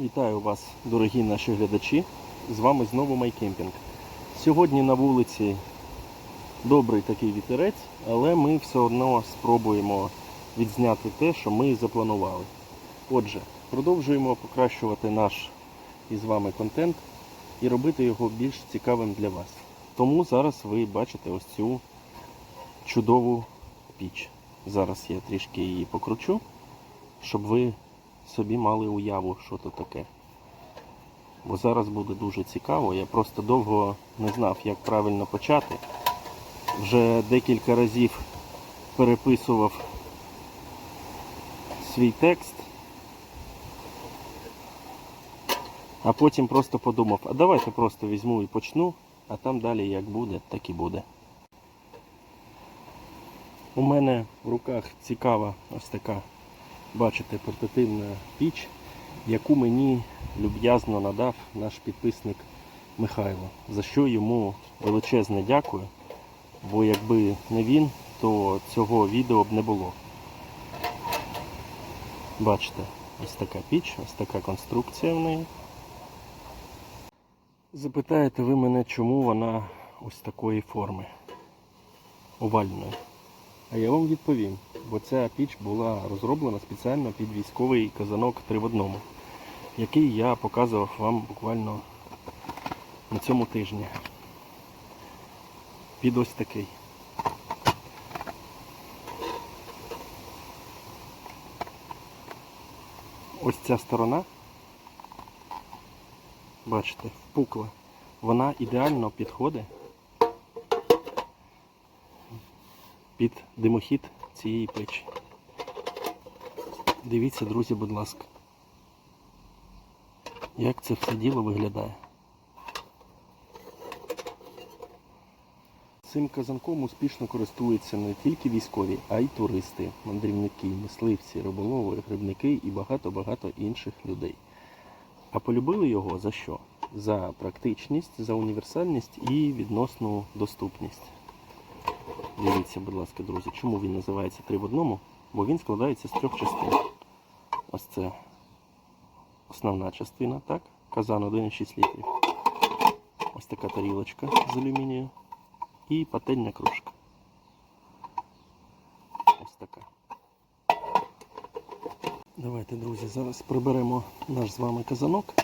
Вітаю вас, дорогі наші глядачі. З вами знову Майкемпінг. Сьогодні на вулиці добрий такий вітерець, але ми все одно спробуємо відзняти те, що ми запланували. Отже, продовжуємо покращувати наш із вами контент і робити його більш цікавим для вас. Тому зараз ви бачите ось цю чудову піч. Зараз я трішки її покручу, щоб ви собі мали уяву, що то таке. Бо зараз буде дуже цікаво. Я просто довго не знав, як правильно почати. Вже декілька разів переписував свій текст, а потім просто подумав, а давайте просто візьму і почну, а там далі як буде, так і буде. У мене в руках цікава ось така бачите, портативна піч, яку мені люб'язно надав наш підписник Михайло, за що йому величезне дякую, бо якби не він, то цього відео б не було. Бачите, ось така піч, ось така конструкція в неї. Запитаєте ви мене, чому вона ось такої форми овальної? А я вам відповім, бо ця піч була розроблена спеціально під військовий казанок 3 в одному, який я показував вам буквально на цьому тижні. Під ось такий. Ось ця сторона, бачите, впукла. Вона ідеально підходить під димохід цієї печі. Дивіться, друзі, будь ласка, як це все діло виглядає. Цим казанком успішно користуються не тільки військові, а й туристи, мандрівники, мисливці, риболови, грибники і багато-багато інших людей. А полюбили його за що? За практичність, за універсальність і відносну доступність. Дивіться, будь ласка, друзі, чому він називається 3 в одному? Бо він складається з трьох частин. Ось це основна частина, так? Казан 1,6 літрів. Ось така тарілочка з алюмінію. І пательня кружка. Ось така. Давайте, друзі, зараз приберемо наш з вами казанок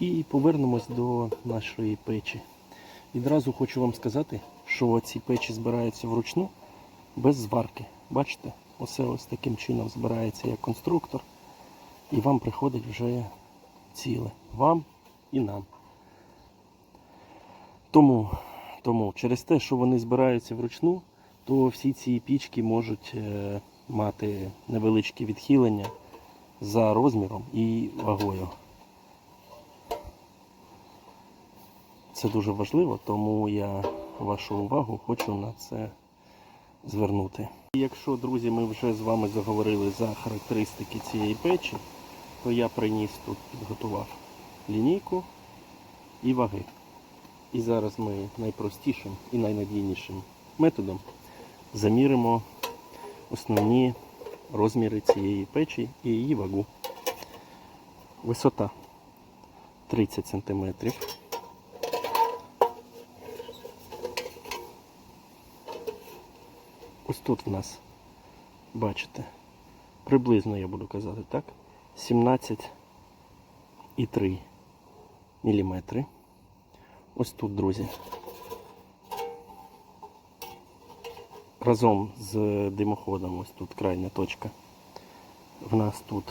і повернемось до нашої печі. Відразу хочу вам сказати, що ці печі збираються вручну без зварки. Бачите, оце ось таким чином збирається як конструктор, і вам приходить вже ціле. Вам і нам. Тому, тому через те, що вони збираються вручну, то всі ці пічки можуть е, мати невеличкі відхилення за розміром і вагою. Це дуже важливо, тому я вашу увагу хочу на це звернути. Якщо, друзі, ми вже з вами заговорили за характеристики цієї печі, то я приніс тут, підготував лінійку і ваги. І зараз ми найпростішим і найнадійнішим методом заміримо основні розміри цієї печі і її вагу. Висота 30 см. Ось тут в нас, бачите, приблизно я буду казати, так? 17,3 мм. Ось тут, друзі. Разом з димоходом, ось тут крайня точка. В нас тут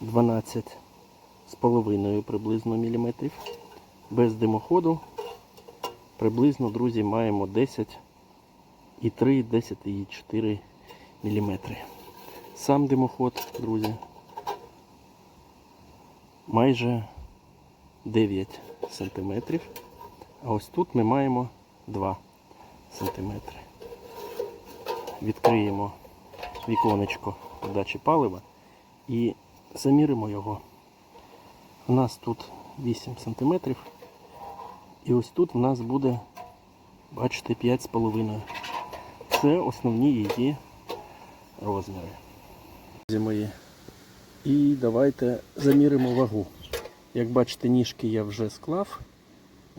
12 з половиною приблизно міліметрів. Без димоходу приблизно, друзі, маємо 10 і 3, 10 і 4 мм. Сам димоход, друзі, майже 9 см. А ось тут ми маємо 2 см. Відкриємо віконечко подачі палива і заміримо його. У нас тут 8 см. І ось тут в нас буде, бачите, 5,5 це основні її розміри. Мої, І давайте заміримо вагу. Як бачите, ніжки я вже склав.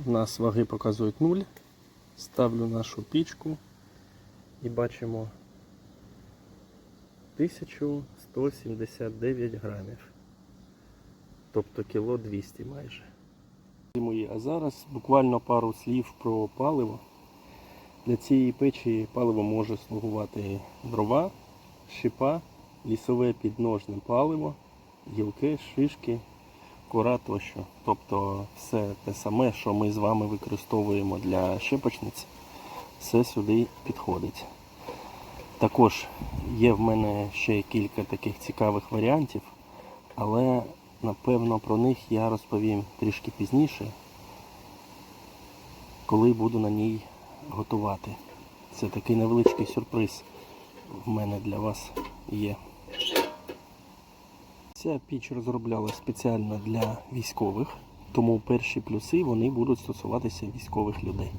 У нас ваги показують 0. Ставлю нашу пічку і бачимо 1179 грамів. Тобто кіло 200 майже. А зараз буквально пару слів про паливо. Для цієї печі паливо може слугувати дрова, шипа, лісове підножне паливо, гілки, шишки, кора тощо. Тобто все те саме, що ми з вами використовуємо для щепочниць, все сюди підходить. Також є в мене ще кілька таких цікавих варіантів, але напевно про них я розповім трішки пізніше, коли буду на ній готувати. Це такий невеличкий сюрприз в мене для вас є. Ця піч розроблялась спеціально для військових, тому перші плюси вони будуть стосуватися військових людей.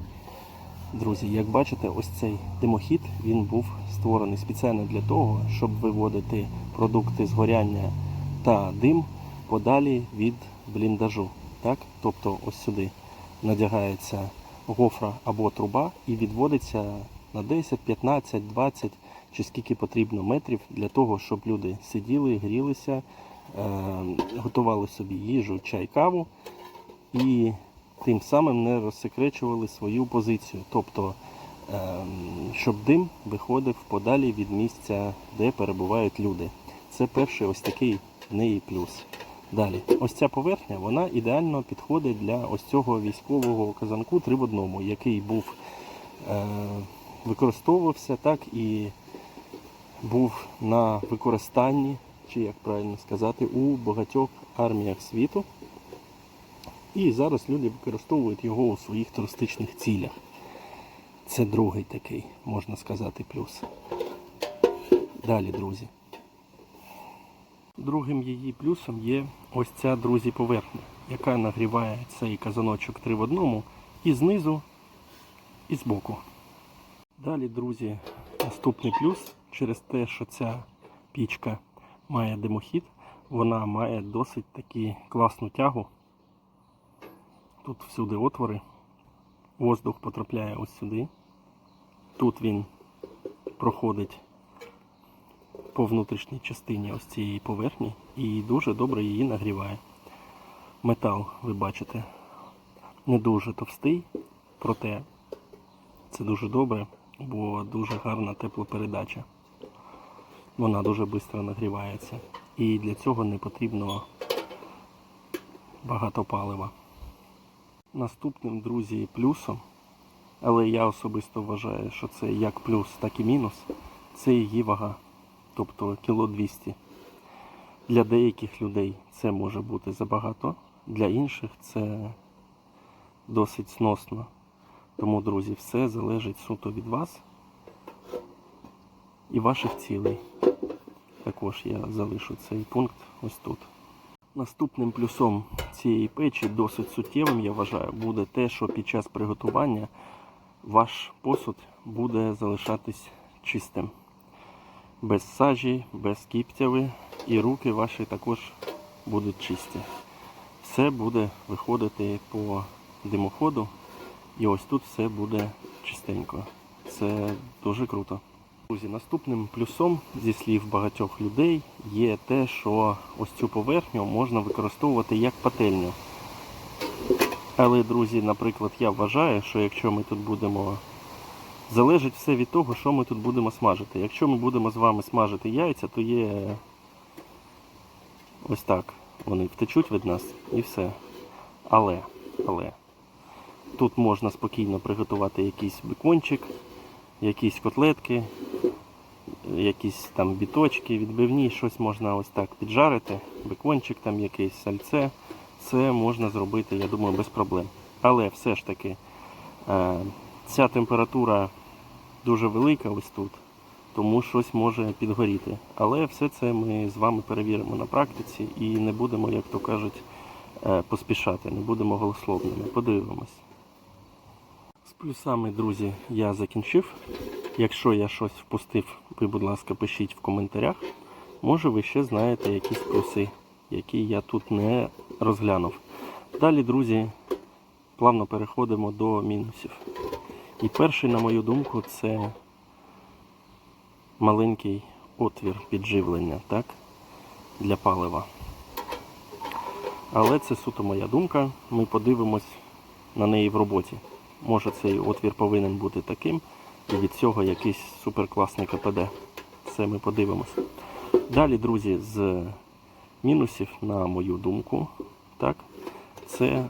Друзі, як бачите, ось цей димохід він був створений спеціально для того, щоб виводити продукти згоряння та дим подалі від бліндажу. Так? Тобто ось сюди надягається гофра або труба і відводиться на 10, 15, 20 чи скільки потрібно метрів для того, щоб люди сиділи, грілися, е, готували собі їжу, чай, каву і тим самим не розсекречували свою позицію. Тобто, е, щоб дим виходив подалі від місця, де перебувають люди. Це перший ось такий в неї плюс. Далі, ось ця поверхня, вона ідеально підходить для ось цього військового казанку 3 в одному, який був е, використовувався так і був на використанні, чи як правильно сказати, у багатьох арміях світу. І зараз люди використовують його у своїх туристичних цілях. Це другий такий, можна сказати, плюс. Далі, друзі. Другим її плюсом є ось ця, друзі, поверхня, яка нагріває цей казаночок 3 в одному і знизу, і збоку. Далі, друзі, наступний плюс через те, що ця пічка має димохід, вона має досить таки класну тягу. Тут всюди отвори, воздух потрапляє ось сюди. Тут він проходить по внутрішній частині ось цієї поверхні і дуже добре її нагріває. Метал, ви бачите, не дуже товстий, проте це дуже добре, бо дуже гарна теплопередача. Вона дуже швидко нагрівається. І для цього не потрібно багато палива. Наступним, друзі, плюсом, але я особисто вважаю, що це як плюс, так і мінус, це її вага тобто кіло 200. Для деяких людей це може бути забагато, для інших це досить сносно. Тому, друзі, все залежить суто від вас і ваших цілей. Також я залишу цей пункт ось тут. Наступним плюсом цієї печі, досить суттєвим, я вважаю, буде те, що під час приготування ваш посуд буде залишатись чистим без сажі, без кіптяви і руки ваші також будуть чисті. Все буде виходити по димоходу і ось тут все буде чистенько. Це дуже круто. Друзі, наступним плюсом зі слів багатьох людей є те, що ось цю поверхню можна використовувати як пательню. Але, друзі, наприклад, я вважаю, що якщо ми тут будемо Залежить все від того, що ми тут будемо смажити. Якщо ми будемо з вами смажити яйця, то є ось так. Вони втечуть від нас і все. Але, але тут можна спокійно приготувати якийсь бекончик, якісь котлетки, якісь там біточки, відбивні, щось можна ось так піджарити, бекончик, там якийсь сальце. Це можна зробити, я думаю, без проблем. Але все ж таки. Ця температура дуже велика ось тут, тому щось може підгоріти. Але все це ми з вами перевіримо на практиці і не будемо, як то кажуть, е, поспішати, не будемо голословними. Подивимось. З плюсами, друзі, я закінчив. Якщо я щось впустив, ви, будь ласка, пишіть в коментарях. Може ви ще знаєте якісь плюси, які я тут не розглянув. Далі, друзі, плавно переходимо до мінусів. І перший, на мою думку, це маленький отвір підживлення так, для палива. Але це суто моя думка. Ми подивимось на неї в роботі. Може цей отвір повинен бути таким, і від цього якийсь суперкласний КПД. Це ми подивимось. Далі, друзі, з мінусів, на мою думку, так, це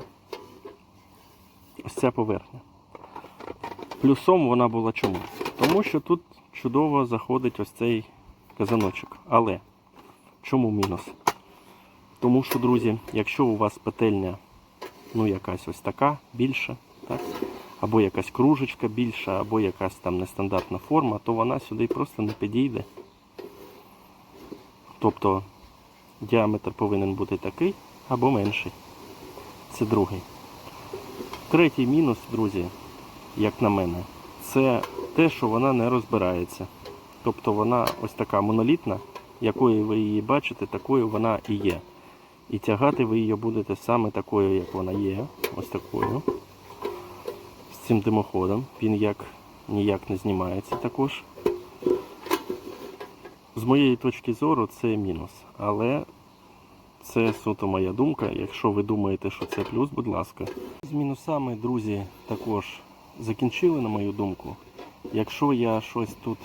ось ця поверхня. Плюсом вона була чому? Тому що тут чудово заходить ось цей казаночок. Але чому мінус? Тому що, друзі, якщо у вас петельня ну, якась ось така більша, так? або якась кружечка більша, або якась там нестандартна форма, то вона сюди просто не підійде. Тобто діаметр повинен бути такий або менший. Це другий. Третій мінус, друзі, як на мене, це те, що вона не розбирається. Тобто вона ось така монолітна, якою ви її бачите, такою вона і є. І тягати ви її будете саме такою, як вона є. Ось такою. З цим димоходом. Він як ніяк не знімається також. З моєї точки зору це мінус. Але це суто моя думка. Якщо ви думаєте, що це плюс, будь ласка. З мінусами, друзі, також закінчили, на мою думку. Якщо я щось тут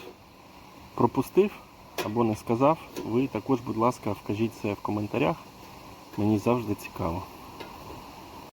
пропустив або не сказав, ви також, будь ласка, вкажіть це в коментарях. Мені завжди цікаво.